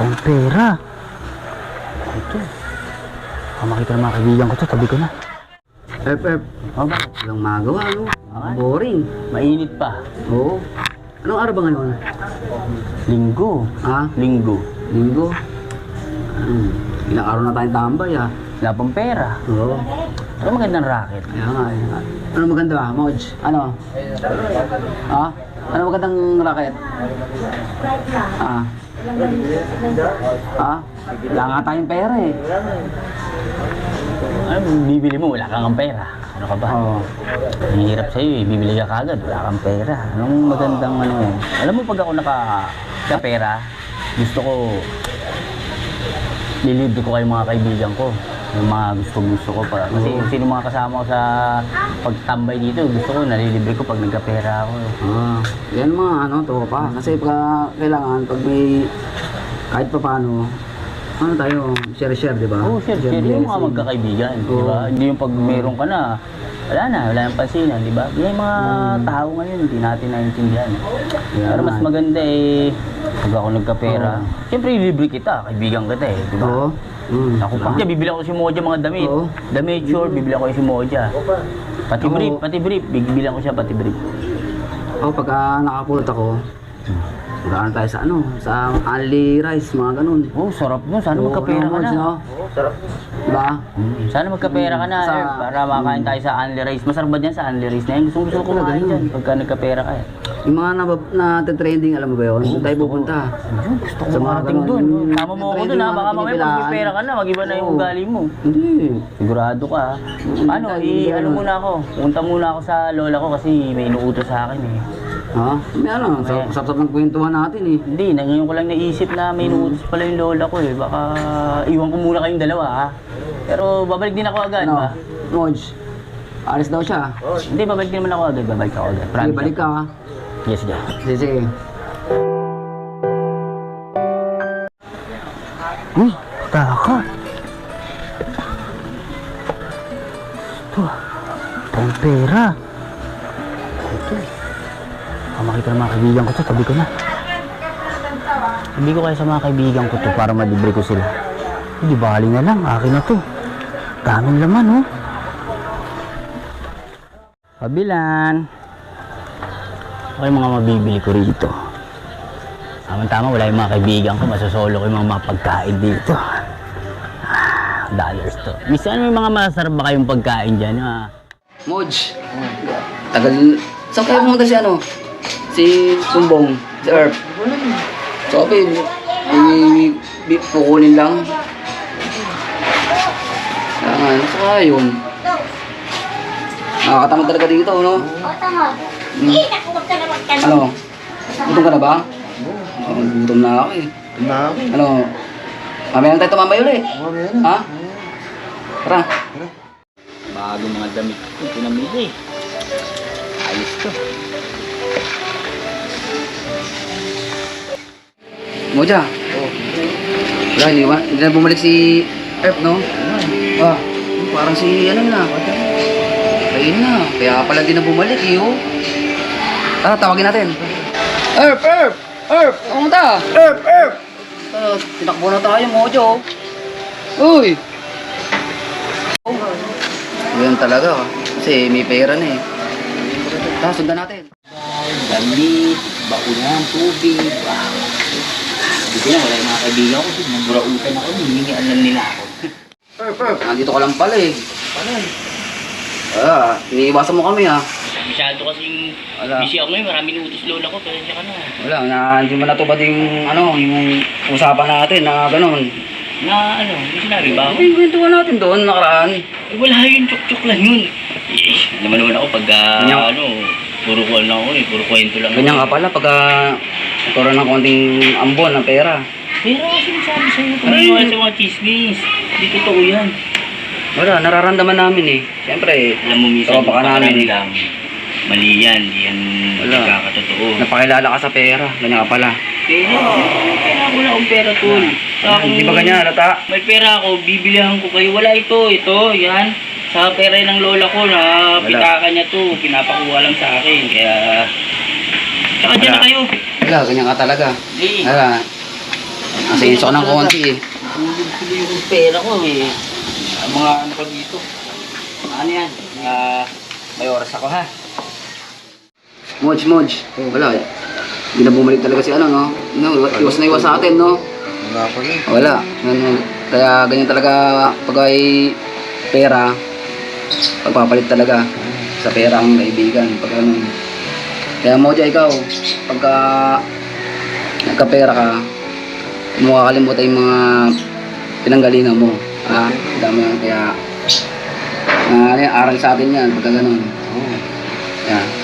Tayong pera. Ito. Baka makita ng mga kaibigan ko to, tabi ko na. Erp, erp. Oh, ba? Walang magawa, no? Okay. Boring. Mainit pa. Oo. Anong araw ba ngayon? Linggo. Ha? Linggo. Linggo? Hmm. Ilang araw na tayong tambay, ha? Wala pang pera. Oo. Pero magandang racket. Kaya nga, eh. Ano maganda ba, Moj? Ano? Ha? Ano magandang racket? Ha? Ha? Wala nga tayong pera, eh. Ano bibili mo? Wala kang pera. Ano ka ba? Oo. Ang hirap sa'yo eh. Bibili ka kagad. Wala kang pera. Anong magandang ano yan? Alam mo pag ako naka sa pera, gusto ko lilibre ko kayo mga kaibigan ko. Yung mga gusto gusto ko para kasi Oo. sino mga kasama ko sa pagtambay dito, gusto ko nalilibre ko pag nagkapera ako. Ah, yan mga ano, to pa. Kasi pag kailangan, pag may kahit pa paano, ano tayo, share-share, di ba? Oo, oh, share, share. Yung mga blessing. magkakaibigan, di Oo. ba? Hindi yung pag meron ka na, wala na, wala nang pansinan, di ba? Yung mga tao ngayon, hindi natin naiintindihan. Kaya Pero mas maganda eh, pag ako nagkapera, siyempre libre kita, kaibigan kita eh, di ba? Oo. Mm. Ako pa. Bibili ako si Moja mga damit. Oo. Damit, sure, bibili ako si Moja. Pati Oo. brief, pati brief. Bibilang ko siya pati brief. Oh, pagka nakapulot ako, Magkano tayo sa ano, sa only rice, mga ganun. Oh, sarap mo. Sana Oo, magkapera ka ano, na. no? Diba? Mm, Sana magkapera ka na Sa- eh, para makain tayo sa Anli Rice. Masarap ba dyan sa Anli Rice na yun? Gusto gusto ko kumain dyan pagka nagkapera ka eh. Yung mga na, na trending, alam mo ba yun? Doon tayo pupunta. Ayun, gusto ko Sa mga makarating ganun, doon. Tama mo ako trending doon ha. mga Baka mamaya pinipilaan. pag may pera ka na, mag-iba na yung Oo. ugali mo. Hindi. Sigurado ka ha. Ano, i, ano muna ako. Punta muna ako sa lola ko kasi may inuutos sa akin eh. Ha? May ano, sa May- sap ng kwentuhan natin eh. Hindi, na ngayon ko lang naisip na may inuutos pala yung lola ko eh. Baka iwan ko muna kayong dalawa ha. Pero babalik din ako agad Ano? ba? Moj, alis daw siya. Hindi, babalik din naman ako agad. Babalik ako agad. Sige, Promise balik ako. ka ha. Yes, sige. Sige, sige. Uy, taka. Ito. Tayong pera. Ito. Baka makita ng mga kaibigan ko to, tabi ko na. Sabi ko kaya sa mga kaibigan ko to para malibre ko sila. Hindi bali na lang, akin na to. Daming laman, oh. Kabilan. Yung mga mabibili ko rito. Tama-tama, wala yung mga kaibigan ko. Masasolo ko yung mga, mga pagkain dito. Ah, dollars to. Minsan may mga masarap ba kayong pagkain dyan? Ha? Moj, tagal... Saan kayo pumunta si ano? Si Sumbong, si Erp. Sabi, may beef kukunin lang. Kaya nga, saka yun. Nakakatamad talaga dito, no? O, tama. Hmm. Eh, naku, huwag ka na, na. Ano? Gutom ka na ba? Oo. gutom na ako eh. Na ako. Ano? Mamaya lang tayo tumambay ulit. Mamaya na. Ha? Tara. Bago mga damit ko, pinamili. Ayos to. Moja. Wala, hindi, ba? hindi na bumalik si Erp, no? Ah, parang si ano na. Ayun na. Kaya pala di na bumalik, eh, oh. Tara, tawagin natin. Erp, Erp! Erp! Pumunta! Erp, Erp! Uh, tinakbo na tayo, Mojo. Uy! Ganyan talaga, oh. kasi may pera na eh. Tara, sundan natin. Damit, bakunan, tubig. Wow. Ko na, wala yung mga kaibigan ko. Nagburautan ako, hiningian lang nila ako. Erp! Nandito ka lang pala eh. Ah, iniiwasan mo kami ah. Masyado kasing Wala. busy ako ngayon. Maraming utos lola ko, pero siya ka na. Wala, na hindi mo natupad yung ano, yung usapan natin na gano'n. Na ano, may sinabi ba ako? Hindi, kwentuhan natin doon, nakaraan. Eh, wala yun, chok-chok lang yun. Eh, naman naman ako pag ah, Ganyan. ano, puro ko lang ako eh, puro kwento lang. Ganyan ako. ka pala pagka nagkaroon ng konting ambon ng pera. Pero ako sinasabi sa'yo, Ay. paniwala sa mga chismis. Hindi totoo yan. Wala, nararamdaman namin eh. Siyempre, Alam mo, minsan Tropa ka namin. lang, mali yan, di yan Wala. nagkakatotoo. napakilala ka sa pera. Ganyan ka pala. Pero, kailangan ko lang akong pera, tol. Sa akin- Hindi ba ganyan, halata? May pera ako, bibilihan ko kayo. Wala ito, ito, yan. Sa pera ng lola ko na Wala. pitaka niya to, pinapakuha lang sa akin. Kaya, tsaka dyan na Wala. kayo. Wala, ganyan ka talaga. Eh, Wala. Asenso ka ng konti eh. Hindi yung pera ko eh. Ang mga ano ko dito. Ano yan? Mga may oras ako ha. Moj, Moj. Wala eh. Hindi na bumalik talaga si ano, no? no iwas na iwas sa atin, no? Wala pa rin. Wala. Kaya ganyan talaga pag ay pera, pagpapalit talaga sa pera ang kaibigan. Pag ano. Kaya Moja, ikaw, pagka nagkapera ka, huwag mo kakalimutan yung mga pinanggalingan mo. Ha? Dami. Kaya, ah, yan, aral sa atin yan, pagka ganun. Oo. Yan.